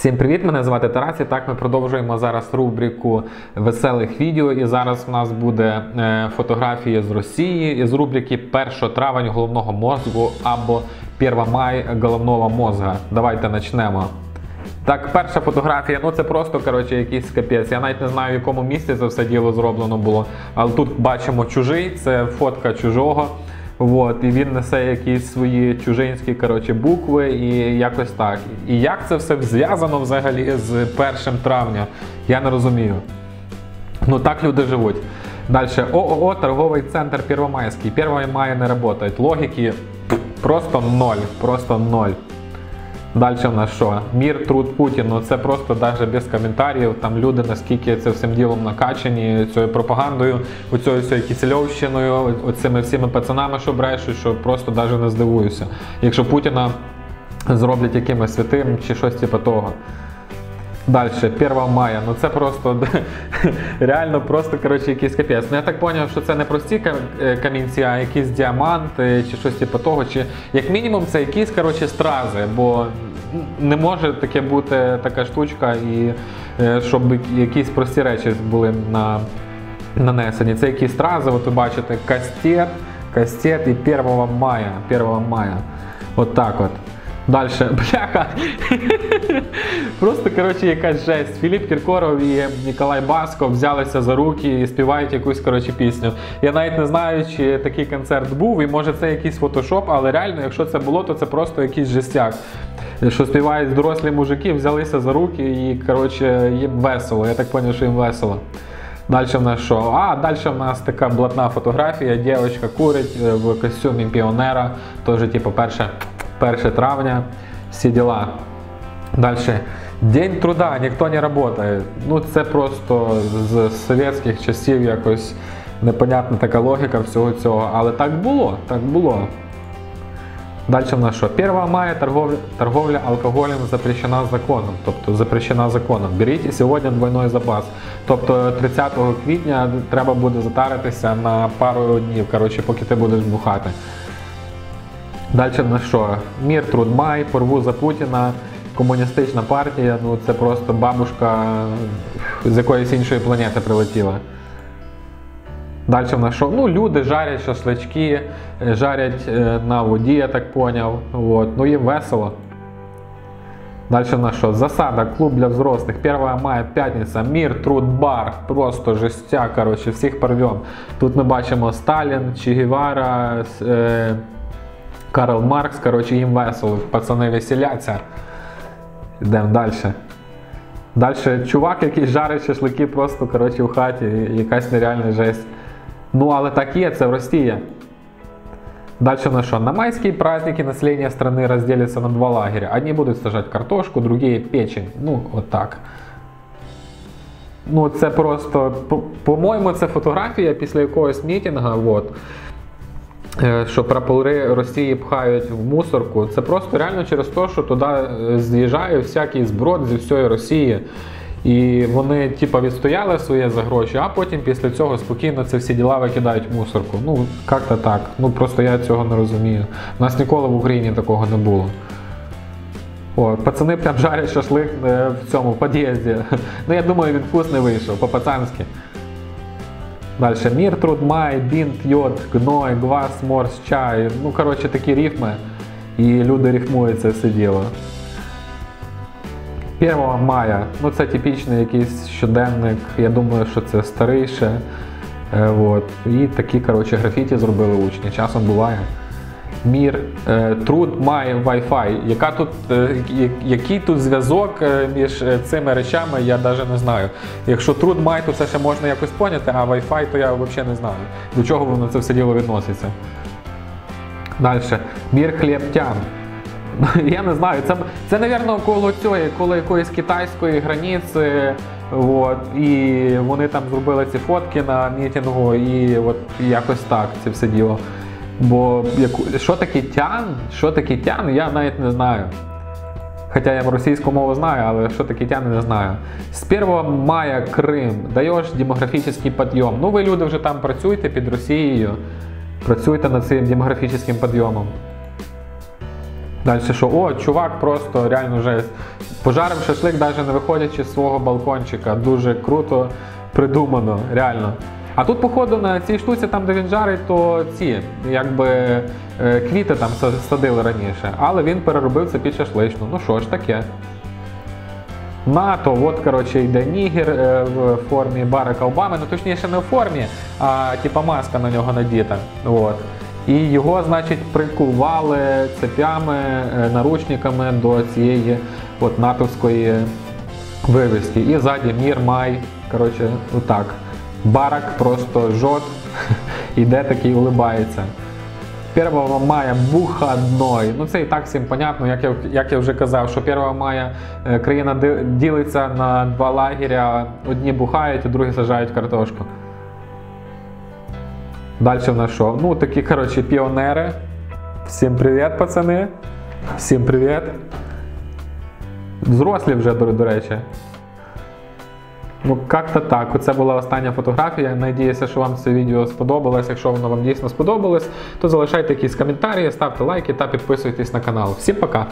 Всім привіт! Мене звати Тарас. І так ми продовжуємо зараз рубрику веселих відео. І зараз у нас буде е, фотографії з Росії із рубрики 1 травень головного мозку або 1 май головного мозга. Давайте почнемо. Так, перша фотографія, ну це просто коротше, якийсь капець. Я навіть не знаю, в якому місці це все діло зроблено було. Але тут бачимо чужий, це фотка чужого. От, і він несе якісь свої чужинські коротше, букви і якось так. І як це все зв'язано взагалі з 1 травня, я не розумію. Ну так люди живуть. Далі, ООО, торговий центр Первомайський. 1 мая не працює. Логіки просто ноль. Просто ноль. Далі в нас що? Мір, труд Путін. Ну це просто навіть без коментарів. Там люди наскільки це всім ділом накачані цією пропагандою, оцією всією кісельовщиною, оцими всіми пацанами, що брешуть, що просто навіть не здивуюся. Якщо Путіна зроблять якимось святим чи щось типу того. Далі, 1 мая, ну це просто реально просто коротше, якийсь капець. Ну я так зрозумів, що це не прості е, камінці, а якісь діаманти чи щось типу того. Чи як мінімум це якісь коротше, стрази, бо не може таке бути така штучка, і е, щоб якісь прості речі були на, нанесені. Це якісь стрази, от ви бачите, кастет, кастет і 1 мая. 1 мая. От так от. Далі, бляха. Просто коротше, якась жесть. Філіп Кіркоров і Ніколай Баско взялися за руки і співають якусь коротше, пісню. Я навіть не знаю, чи такий концерт був, і може це якийсь фотошоп, але реально, якщо це було, то це просто якийсь жестяк. Що співають дорослі мужики, взялися за руки і коротше, їм весело. Я так зрозумів, що їм весело. Далі в нас що? А, далі в нас така блатна фотографія. Дівчинка курить в костюмі піонера. Теж, типу, перше. 1 травня, всі діла. Далі. День труда, ніхто не працює. Ну це просто з совєтських часів якось непонятна така логіка всього цього. Але так було, так було. Далі в нас що? 1 мая торговля, торговля алкоголем запрещена законом. Тобто запрещена законом. Беріть сьогодні двойний запас. Тобто 30 квітня треба буде затаритися на пару днів, коротше, поки ти будеш бухати. Далі на що? Мір труд май, порву за Путіна, комуністична партія, ну це просто бабушка з якоїсь іншої планети прилетіла. Далі в нас що? Ну, люди жарять шашлички, жарять е, на воді, я так поняв. От. Ну їм весело. Далі в нас що? Засада, клуб для взрослих, 1 мая, п'ятниця, мір, труд, бар, просто жестя, коротше, всіх порвем. Тут ми бачимо Сталін, Че Гевара, е Карл Маркс, коротше, їм весело, пацани веселяться. Йдемо далі. Далі чувак, який жарить шашлики просто коротше, в хаті, якась нереальна жесть. Ну, але так є, це в Росії. Далі на що? На майские праздники население страны разделится на два лагеря. Одни будуть сажать картошку, другі печень. Ну, от так. Ну, це просто, по-моєму, це фотографія після якогось мітингу. От. Е, що прапори Росії пхають в мусорку, це просто реально через те, що туди е, з'їжджає всякий зброд зі всієї Росії. І вони типа відстояли своє за гроші, а потім після цього спокійно це всі діла викидають в мусорку. Ну, як-то так. Ну просто я цього не розумію. У нас ніколи в Україні такого не було. О, пацани прям жарять шашлик е, в цьому під'їзді. Ну я думаю, він вкусний вийшов, по-пацанськи. Далі мір, труд, май, бінт, йод, гной, гвас, морс, чай. Ну, коротше, такі рифми. І люди рифмують це все діло. 1 мая, ну це типічний якийсь щоденник, я думаю, що це старий. Е, от. І такі коротше, графіті зробили учні. Часом буває мір, е, труд має Wi-Fi. Яка тут, е, Який тут зв'язок е, між цими речами, я навіть не знаю. Якщо труд має, то це ще можна якось поняти, а Wi-Fi, то я взагалі не знаю. До чого воно це все діло відноситься. Далі. Мір хлібтян. Я не знаю, це, це мабуть, коло цієї, коло якоїсь китайської границі. От, І вони там зробили ці фотки на мітингу, і от якось так це все діло. Бо що таке тян, що таке тян, я навіть не знаю. Хоча я російську мову знаю, але що таке тян, не знаю. З 1 мая Крим даєш демографічний підйом. Ну, ви люди вже там працюєте під Росією, працюйте над цим демографічним підйомом. Далі що? О, чувак просто реально жесть. Пожарив шашлик, навіть не виходячи з свого балкончика. Дуже круто придумано, реально. А тут, походу, на цій штуці, там, де він жарить, то ці, якби е, квіти там садили раніше. Але він переробив це під шашличну. Ну що ж таке. НАТО, от коротше йде нігер е, в формі Барака Обами, ну точніше не в формі, а типа маска на нього надіта. От. І його, значить, прикували цепями, е, наручниками до цієї от натовської вивіски. І ззаді Мір Май. Коротше, отак. Барак просто жот, іде такий улибається. 1 мая бухадной. Ну це і так всім понятно, як я, як я вже казав, що 1 мая е, країна ділиться на два лагеря. Одні бухають, а другі сажають картошку. Далі в нас що? Ну, такі, коротше, піонери. Всім привіт, пацани. Всім привіт. Взрослі вже, до речі. Ну, як-то так. Оце була остання фотографія. Надіюся, що вам це відео сподобалось. Якщо воно вам дійсно сподобалось, то залишайте якісь коментарі, ставте лайки та підписуйтесь на канал. Всім пока!